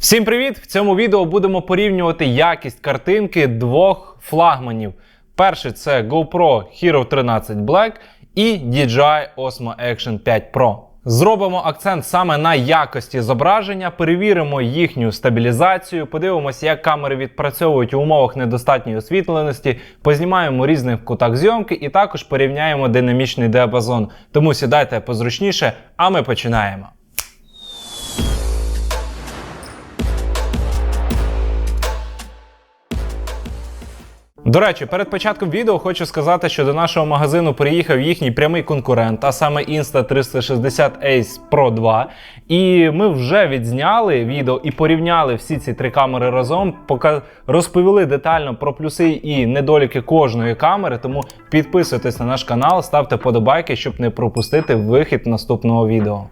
Всім привіт! В цьому відео будемо порівнювати якість картинки двох флагманів. Перший це GoPro Hero 13 Black і DJI Osmo Action 5 Pro. Зробимо акцент саме на якості зображення, перевіримо їхню стабілізацію, подивимося, як камери відпрацьовують у умовах недостатньої освітленості, познімаємо різних кутах зйомки і також порівняємо динамічний діапазон. Тому сідайте позручніше, а ми починаємо. До речі, перед початком відео хочу сказати, що до нашого магазину приїхав їхній прямий конкурент, а саме Insta360 Ace Pro 2. І ми вже відзняли відео і порівняли всі ці три камери разом, поки розповіли детально про плюси і недоліки кожної камери. Тому підписуйтесь на наш канал, ставте подобайки, щоб не пропустити вихід наступного відео.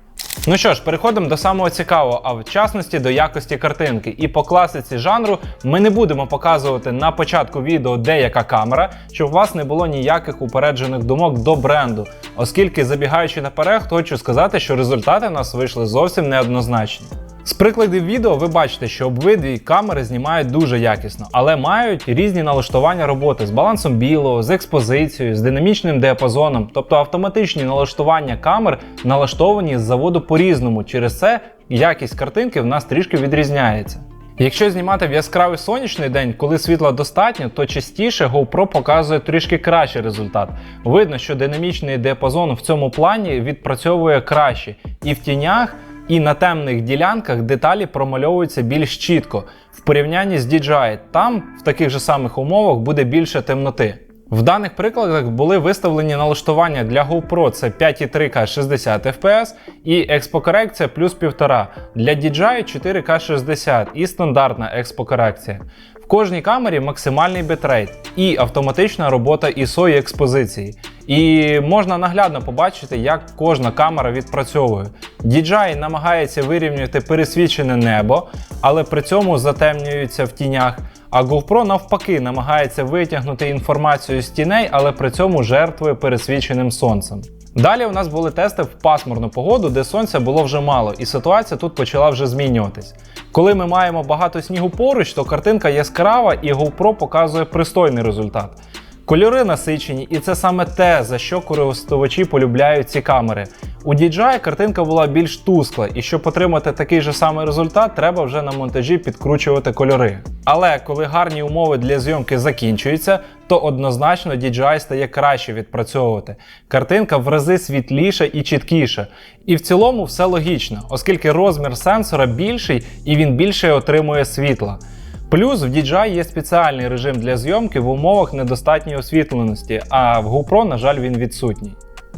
Ну що ж, переходимо до самого цікавого, а в частності до якості картинки. І по класиці жанру ми не будемо показувати на початку відео деяка камера, щоб у вас не було ніяких упереджених думок до бренду. Оскільки, забігаючи наперед, хочу сказати, що результати в нас вийшли зовсім неоднозначні. З прикладів відео ви бачите, що обидві камери знімають дуже якісно, але мають різні налаштування роботи з балансом білого, з експозицією, з динамічним діапазоном, тобто автоматичні налаштування камер налаштовані з заводу по-різному. Через це якість картинки в нас трішки відрізняється. Якщо знімати в яскравий сонячний день, коли світла достатньо, то частіше GoPro показує трішки кращий результат. Видно, що динамічний діапазон в цьому плані відпрацьовує краще і в тінях. І на темних ділянках деталі промальовуються більш чітко в порівнянні з DJI. Там в таких же самих умовах буде більше темноти. В даних прикладах були виставлені налаштування для GoPro це 5,3К 60 FPS і експокорекція плюс 1,5. Для DJI 4К 60 і стандартна експокорекція. Кожній камері максимальний бітрейт і автоматична робота ISO і експозиції. І можна наглядно побачити, як кожна камера відпрацьовує. DJI намагається вирівнювати пересвічене небо, але при цьому затемнюється в тінях. А GoPro навпаки намагається витягнути інформацію з тіней, але при цьому жертвує пересвіченим сонцем. Далі у нас були тести в пасмурну погоду, де сонця було вже мало, і ситуація тут почала вже змінюватись. Коли ми маємо багато снігу поруч, то картинка яскрава і GoPro показує пристойний результат. Кольори насичені, і це саме те, за що користувачі полюбляють ці камери. У DJI картинка була більш тускла, і щоб отримати такий же самий результат, треба вже на монтажі підкручувати кольори. Але коли гарні умови для зйомки закінчуються, то однозначно DJI стає краще відпрацьовувати. Картинка в рази світліша і чіткіша. І в цілому все логічно, оскільки розмір сенсора більший і він більше отримує світла. Плюс в DJI є спеціальний режим для зйомки в умовах недостатньої освітленості, а в GoPro, на жаль, він відсутній.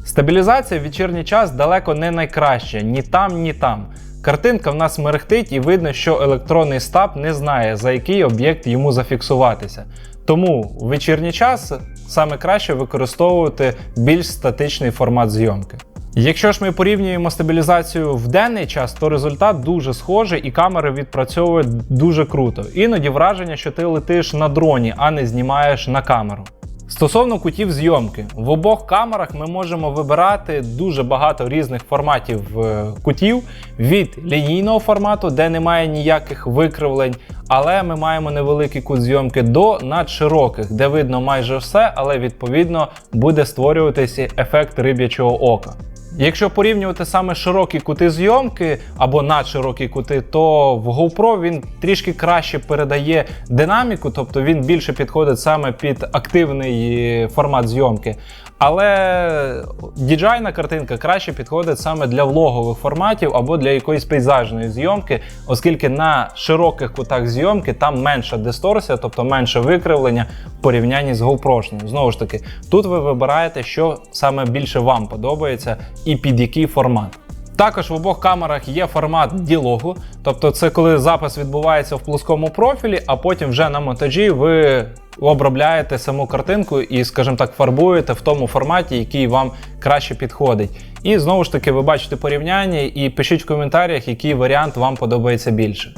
Стабілізація в вечірній час далеко не найкраща ні там, ні там. Картинка в нас мерехтить і видно, що електронний стаб не знає, за який об'єкт йому зафіксуватися. Тому в вечірній час саме краще використовувати більш статичний формат зйомки. Якщо ж ми порівнюємо стабілізацію в денний час, то результат дуже схожий і камери відпрацьовують дуже круто. Іноді враження, що ти летиш на дроні, а не знімаєш на камеру. Стосовно кутів зйомки, в обох камерах ми можемо вибирати дуже багато різних форматів е, кутів від лінійного формату, де немає ніяких викривлень, але ми маємо невеликий кут зйомки до надшироких, де видно майже все, але відповідно буде створюватися ефект риб'ячого ока. Якщо порівнювати саме широкі кути зйомки або надширокі кути, то в GoPro він трішки краще передає динаміку, тобто він більше підходить саме під активний формат зйомки. Але діджайна картинка краще підходить саме для влогових форматів або для якоїсь пейзажної зйомки, оскільки на широких кутах зйомки там менша дисторсія, тобто менше викривлення в порівнянні з GoPro. Знову ж таки, тут ви вибираєте, що саме більше вам подобається і під який формат. Також в обох камерах є формат ділогу, тобто це коли запис відбувається в плоскому профілі, а потім вже на монтажі ви обробляєте саму картинку і, скажімо так, фарбуєте в тому форматі, який вам краще підходить. І знову ж таки, ви бачите порівняння і пишіть в коментарях, який варіант вам подобається більше.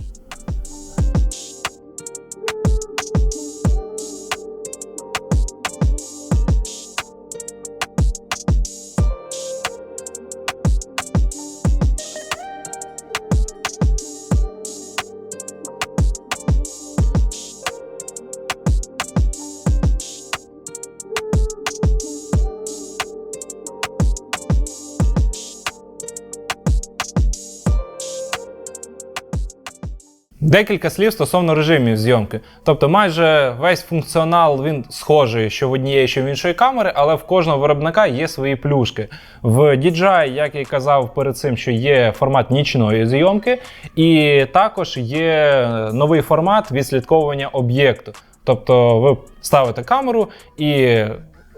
Декілька слів стосовно режимів зйомки. Тобто, майже весь функціонал він схожий, що в однієї, що в іншої камери, але в кожного виробника є свої плюшки. В DJI, як я казав перед цим, що є формат нічної зйомки, і також є новий формат відслідковування об'єкту. Тобто, ви ставите камеру і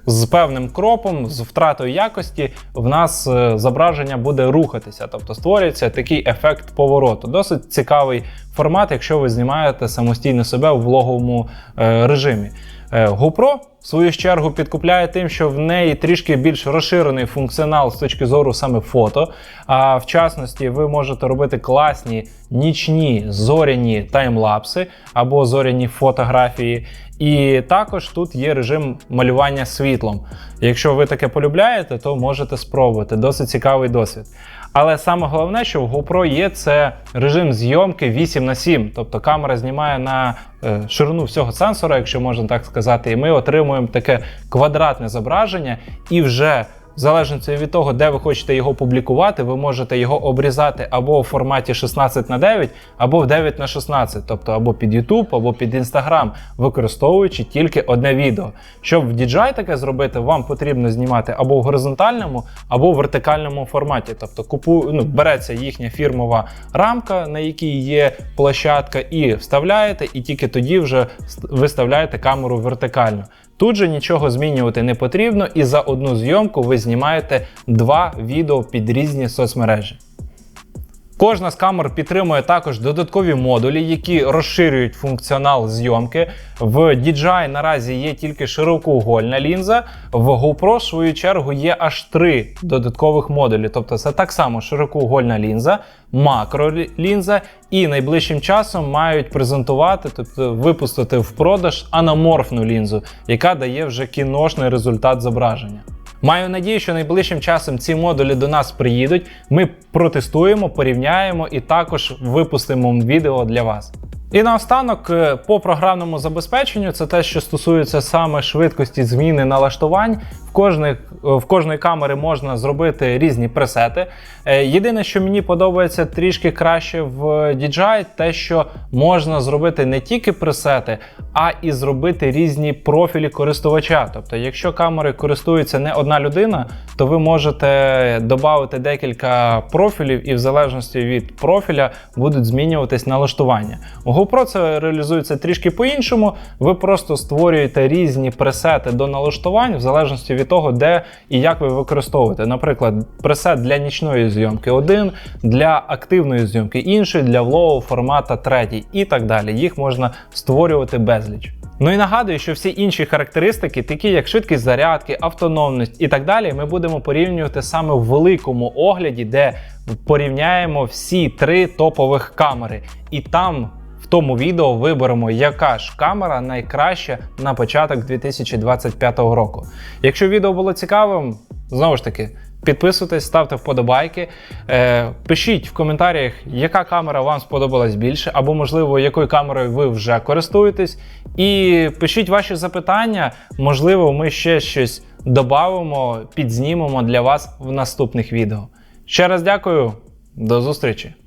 з певним кропом, з втратою якості, в нас е, зображення буде рухатися, тобто створюється такий ефект повороту. Досить цікавий формат, якщо ви знімаєте самостійно себе в влоговому е, режимі. Е, GoPro, в свою чергу, підкупляє тим, що в неї трішки більш розширений функціонал з точки зору саме фото. А в частності, ви можете робити класні нічні зоряні таймлапси або зоряні фотографії. І також тут є режим малювання світлом. Якщо ви таке полюбляєте, то можете спробувати. Досить цікавий досвід. Але саме головне, що в GoPro є це режим зйомки 8 на 7. Тобто камера знімає на е, ширину всього сенсора, якщо можна так сказати, і ми отримуємо таке квадратне зображення і вже. В залежності від того, де ви хочете його публікувати, ви можете його обрізати або в форматі 16 на 9, або в 9 на 16, тобто або під YouTube, або під Instagram, використовуючи тільки одне відео. Щоб в DJI таке зробити, вам потрібно знімати або в горизонтальному, або в вертикальному форматі. Тобто купу, ну, береться їхня фірмова рамка, на якій є площадка, і вставляєте, і тільки тоді вже виставляєте камеру вертикально. Тут же нічого змінювати не потрібно, і за одну зйомку ви знімаєте два відео під різні соцмережі. Кожна з камер підтримує також додаткові модулі, які розширюють функціонал зйомки. В DJI наразі є тільки широкоугольна лінза, в GoPro, в свою чергу, є аж три додаткових модулі. Тобто це так само широкоугольна лінза, макролінза, і найближчим часом мають презентувати, тобто випустити в продаж аноморфну лінзу, яка дає вже кіношний результат зображення. Маю надію, що найближчим часом ці модулі до нас приїдуть. Ми протестуємо, порівняємо і також випустимо відео для вас. І наостанок, е, по програмному забезпеченню, це те, що стосується саме швидкості зміни налаштувань. В кожної, в кожної камери можна зробити різні пресети. Е, Єдине, що мені подобається трішки краще в DJI, те, що можна зробити не тільки пресети, а і зробити різні профілі користувача. Тобто, якщо камери користується не одна людина, то ви можете додати декілька профілів, і в залежності від профіля будуть змінюватись налаштування. У GoPro це реалізується трішки по-іншому. Ви просто створюєте різні пресети до налаштувань в залежності від того, де і як ви використовуєте. Наприклад, пресет для нічної зйомки один, для активної зйомки інший, для влогу формата третій і так далі. Їх можна створювати безліч. Ну і нагадую, що всі інші характеристики, такі як швидкість зарядки, автономність і так далі, ми будемо порівнювати саме в великому огляді, де порівняємо всі три топових камери. І там тому відео виберемо, яка ж камера найкраща на початок 2025 року. Якщо відео було цікавим, знову ж таки. Підписуйтесь, ставте вподобайки, е, пишіть в коментарях, яка камера вам сподобалась більше, або, можливо, якою камерою ви вже користуєтесь. І пишіть ваші запитання, можливо, ми ще щось додамо, підзнімемо для вас в наступних відео. Ще раз дякую, до зустрічі!